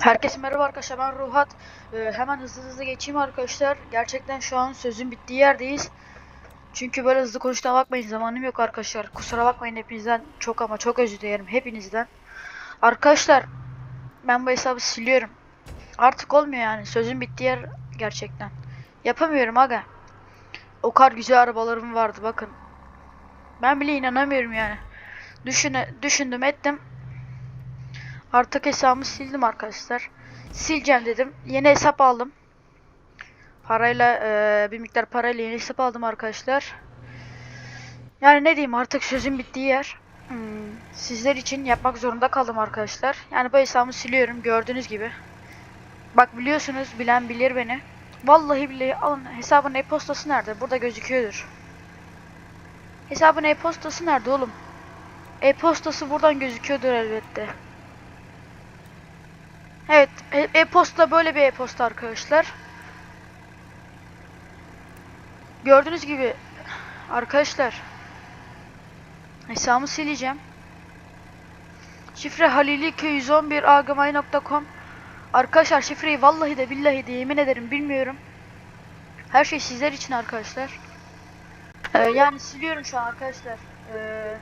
Herkese merhaba arkadaşlar ben Ruhat. Ee, hemen hızlı hızlı geçeyim arkadaşlar. Gerçekten şu an sözün bittiği yerdeyiz. Çünkü böyle hızlı konuştuğuma bakmayın zamanım yok arkadaşlar. Kusura bakmayın hepinizden çok ama çok özür dilerim hepinizden. Arkadaşlar ben bu hesabı siliyorum. Artık olmuyor yani sözün bittiği yer gerçekten. Yapamıyorum aga. O kadar güzel arabalarım vardı bakın. Ben bile inanamıyorum yani. Düşüne, düşündüm ettim. Artık hesabımı sildim arkadaşlar. Sileceğim dedim. Yeni hesap aldım. Parayla eee, bir miktar parayla yeni hesap aldım arkadaşlar. Yani ne diyeyim artık sözün bittiği yer. Hmm, sizler için yapmak zorunda kaldım arkadaşlar. Yani bu hesabımı siliyorum gördüğünüz gibi. Bak biliyorsunuz bilen bilir beni. Vallahi billahi alın hesabın e-postası nerede? Burada gözüküyordur. Hesabın e-postası nerede oğlum? E-postası buradan gözüküyordur elbette. Evet, e- e-posta böyle bir e-posta arkadaşlar. Gördüğünüz gibi arkadaşlar hesabımı sileceğim. Şifre halili211agmay.com Arkadaşlar şifreyi vallahi de billahi de yemin ederim bilmiyorum. Her şey sizler için arkadaşlar. Ee, yani siliyorum şu an arkadaşlar. Ee,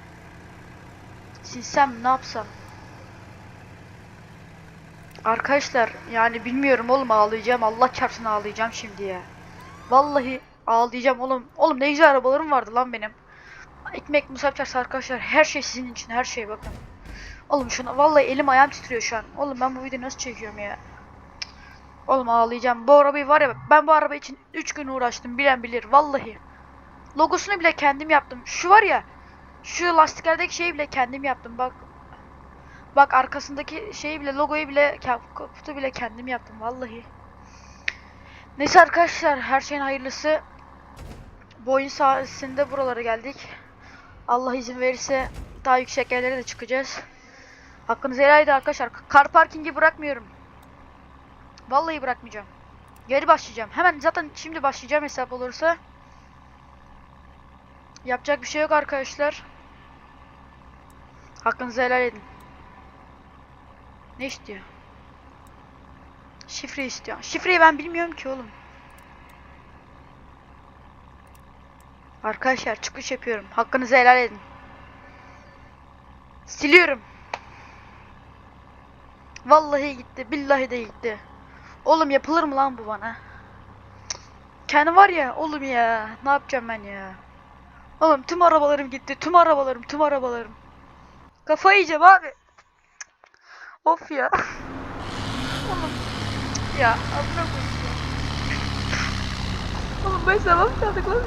silsem ne yapsam? Arkadaşlar yani bilmiyorum oğlum ağlayacağım. Allah çarpsın ağlayacağım şimdi ya. Vallahi ağlayacağım oğlum. Oğlum ne güzel arabalarım vardı lan benim. Ekmek musab çarpsın arkadaşlar. Her şey sizin için. Her şey bakın. Oğlum şuna vallahi elim ayağım titriyor şu an. Oğlum ben bu videoyu nasıl çekiyorum ya? Oğlum ağlayacağım. Bu arabayı var ya ben bu araba için 3 gün uğraştım. Bilen bilir. Vallahi. Logosunu bile kendim yaptım. Şu var ya. Şu lastiklerdeki şeyi bile kendim yaptım. Bak Bak arkasındaki şeyi bile logoyu bile ka- kaputu bile kendim yaptım vallahi. Neyse arkadaşlar her şeyin hayırlısı. Bu oyun sayesinde buralara geldik. Allah izin verirse daha yüksek yerlere de çıkacağız. Hakkınızı helal edin arkadaşlar. Kar parkingi bırakmıyorum. Vallahi bırakmayacağım. Geri başlayacağım. Hemen zaten şimdi başlayacağım hesap olursa. Yapacak bir şey yok arkadaşlar. Hakkınızı helal edin. Ne istiyor? Şifre istiyor. Şifreyi ben bilmiyorum ki oğlum. Arkadaşlar çıkış yapıyorum. Hakkınızı helal edin. Siliyorum. Vallahi gitti. Billahi de gitti. Oğlum yapılır mı lan bu bana? Kendi var ya oğlum ya. Ne yapacağım ben ya? Oğlum tüm arabalarım gitti. Tüm arabalarım, tüm arabalarım. Kafayı yiyeceğim abi. Of ya. Oğlum. Ya amına koyayım ya. Oğlum ben sabah kaldık lan.